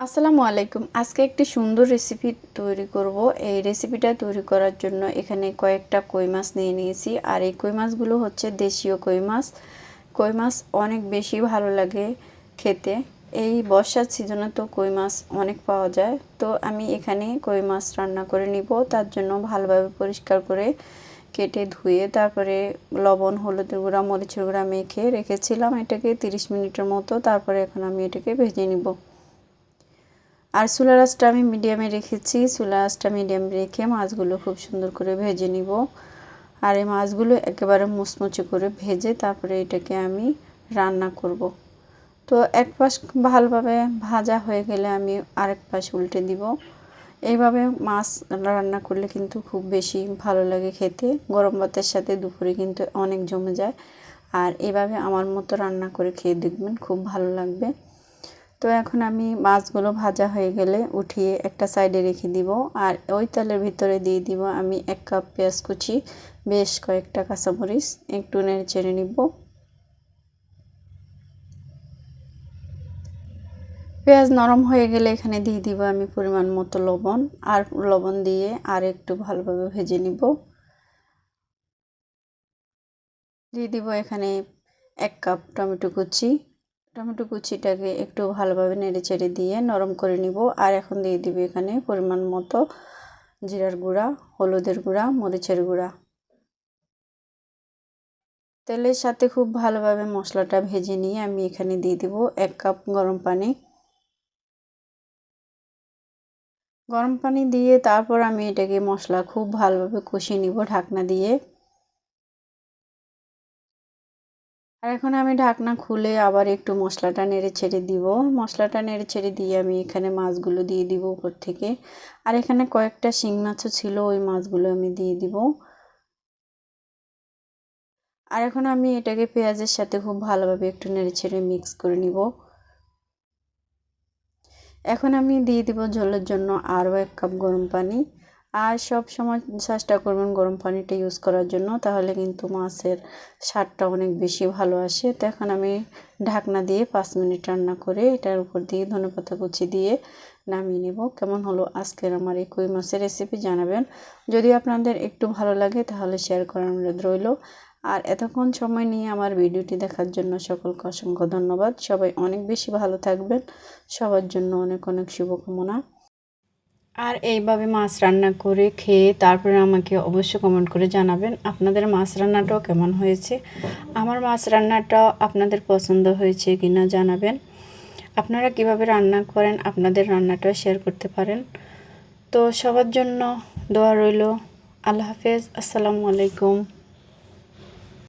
আসসালামু আলাইকুম। আজকে একটি সুন্দর রেসিপি তৈরি করব। এই রেসিপিটা তৈরি করার জন্য এখানে কয়েকটা কই মাছ নিয়ে নিয়েছি। আর এই কই মাছগুলো হচ্ছে দেশীয় কই মাছ। কই মাছ অনেক বেশি ভালো লাগে খেতে। এই বর্ষার সিজনে তো কই মাছ অনেক পাওয়া যায়। তো আমি এখানে কই মাছ রান্না করে নিব। তার জন্য ভালোভাবে পরিষ্কার করে কেটে ধুয়ে তারপরে লবণ, হলুদের গুঁড়া, মরিচের গুঁড়া মেখে রেখেছিলাম। এটাকে 30 মিনিটের মতো। তারপরে এখন আমি এটাকে ভেজে নিব। আর চুলা রাসটা আমি মিডিয়ামে রেখেছি। চুলা রাসটা মিডিয়াম রেখে মাছগুলো খুব সুন্দর করে ভেজে নিব। আর এই মাছগুলো একেবারে মুচমুচে করে ভেজে তারপরে এটাকে আমি রান্না করব। তো এক পাশ ভালোভাবে ভাজা হয়ে গেলে আমি আরেক পাশ উল্টে দিব। এইভাবে মাছ রান্না করলে কিন্তু খুব বেশি ভালো লাগে খেতে। গরম ভাতের সাথে দুপুরে কিন্তু অনেক জমে যায়। আর এভাবে আমার মতো রান্না করে খেয়ে দেখবেন খুব ভালো লাগবে। তো এখন আমি মাছগুলো ভাজা হয়ে গেলে উঠিয়ে একটা সাইডে রেখে দিব। আর ওই তেলের ভিতরে দিয়ে দিব আমি এক কাপ পেঁয়াজ কুচি, বেশ কয়েকটা কাঁচামরিচ, একটু নেড়ে চেড়ে নিব। পেঁয়াজ নরম হয়ে গেলে এখানে দিয়ে দিব আমি পরিমাণ মতো লবণ, আর লবণ দিয়ে আর একটু ভালোভাবে ভেজে নিব। দিয়ে দিব এখানে এক কাপ টমেটো কুচি টমেটো কুচিটাকে একটু ভালোভাবে নেড়ে চেড়ে দিয়ে নরম করে নিব। আর এখন দিয়ে দিব এখানে পরিমাণ মতো জিরার গুঁড়া, হলুদের গুঁড়া, মরিচের গুঁড়া। তেলের সাথে খুব ভালোভাবে মশলাটা ভেজে নিয়ে আমি এখানে দিয়ে দিব এক কাপ গরম পানি। গরম পানি দিয়ে তারপর আমি এটাকে মশলা খুব ভালোভাবে কষিয়ে নিব ঢাকনা দিয়ে। আর এখন আমি ঢাকনা খুলে আবার একটু মশলাটা নেড়ে ছেড়ে দিব। মশলাটা নেড়ে ছেড়ে দিয়ে আমি এখানে মাছগুলো দিয়ে দিব উপর থেকে। আর এখানে কয়েকটা শিং মাছও ছিল, ওই মাছগুলো আমি দিয়ে দিব। আর এখন আমি এটাকে পেঁয়াজের সাথে খুব ভালোভাবে একটু নেড়ে ছেড়ে মিক্স করে নিব। এখন আমি দিয়ে দিব ঝোলের জন্য আরও এক কাপ গরম পানি। আর সব সময় চেষ্টা করবেন গরম পানিটা ইউজ করার জন্য, তাহলে কিন্তু মাছের স্বাদটা অনেক বেশি ভালো আসে। তো এখন আমি ঢাকনা দিয়ে পাঁচ মিনিট রান্না করে এটার উপর দিয়ে ধনেপাতা কুচি দিয়ে নামিয়ে নেব। কেমন হলো আজকের আমার এই কই মাছের রেসিপি জানাবেন। যদি আপনাদের একটু ভালো লাগে তাহলে শেয়ার করার অনুরোধ রইল। আর এতক্ষণ সময় নিয়ে আমার ভিডিওটি দেখার জন্য সকলকে অসংখ্য ধন্যবাদ। সবাই অনেক বেশি ভালো থাকবেন। সবার জন্য অনেক অনেক শুভকামনা। আর এইভাবে মাছ রান্না করে খেয়ে তারপরে আমাকে অবশ্যই কমেন্ট করে জানাবেন আপনাদের মাছ রান্নাটাও কেমন হয়েছে, আমার মাছ রান্নাটাও আপনাদের পছন্দ হয়েছে কি না জানাবেন, আপনারা কীভাবে রান্না করেন আপনাদের রান্নাটাও শেয়ার করতে পারেন, তো সবার জন্য দোয়া রইল, আল্লাহ হাফেজ, আসসালামু আলাইকুম।